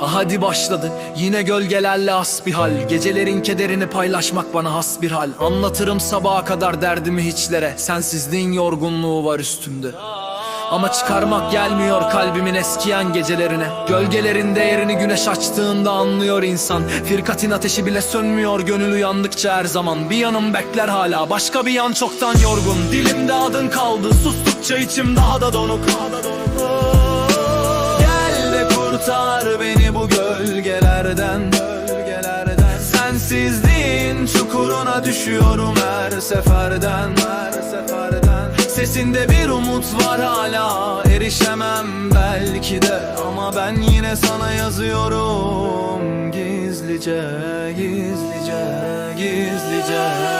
Hadi başladı. Yine gölgelerle asbihal Gecelerin kederini paylaşmak bana has bir hal. Anlatırım sabaha kadar derdimi hiçlere. Sensizliğin yorgunluğu var üstümde. Ama çıkarmak gelmiyor kalbimin eskiyen gecelerine. Gölgelerin değerini güneş açtığında anlıyor insan. Firkatin ateşi bile sönmüyor gönül uyandıkça her zaman. Bir yanım bekler hala başka bir yan çoktan yorgun. Dilimde adın kaldı sustukça içim daha da donuk kurtar beni bu gölgelerden. Gölgelerden Sensizliğin çukuruna düşüyorum her seferden Her seferden. Sesinde bir umut var hala Erişemem belki de. Ama ben yine sana yazıyorum Gizlice, gizlice, gizlice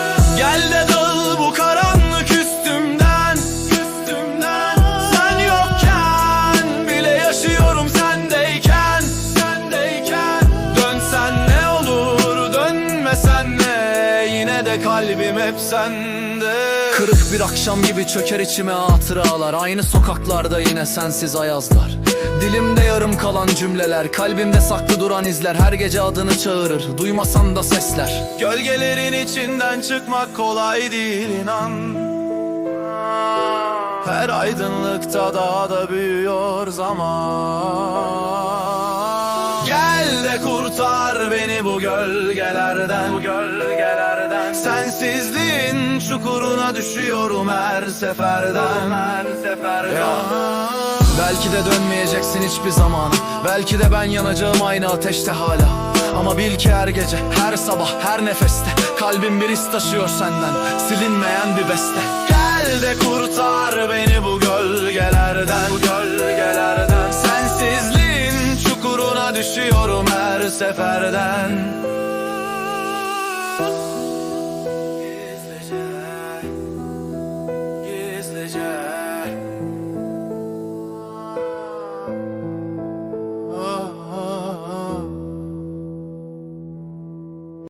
kalbim hep sende. Kırık bir akşam gibi çöker içime hatıralar. Aynı sokaklarda yine sensiz ayazlar. Dilimde yarım kalan cümleler Kalbimde saklı duran izler. Her gece adını çağırır Duymasan da sesler. Gölgelerin içinden çıkmak kolay değil inan. Her aydınlıkta daha da büyüyor zaman kurtar beni bu gölgelerden Bu gölgelerden. Sensizliğin çukuruna düşüyorum her seferden. Her seferden. Belki de dönmeyeceksin hiçbir zaman. Belki de ben yanacağım aynı ateşte hala. Ama bil ki her gece, her sabah, her nefeste Kalbim bir iz taşıyor senden. Silinmeyen bir beste. Gel de kurtar beni bu gölgelerden Bu gölgelerden. Sensizliğin çukuruna düşüyorum her seferden.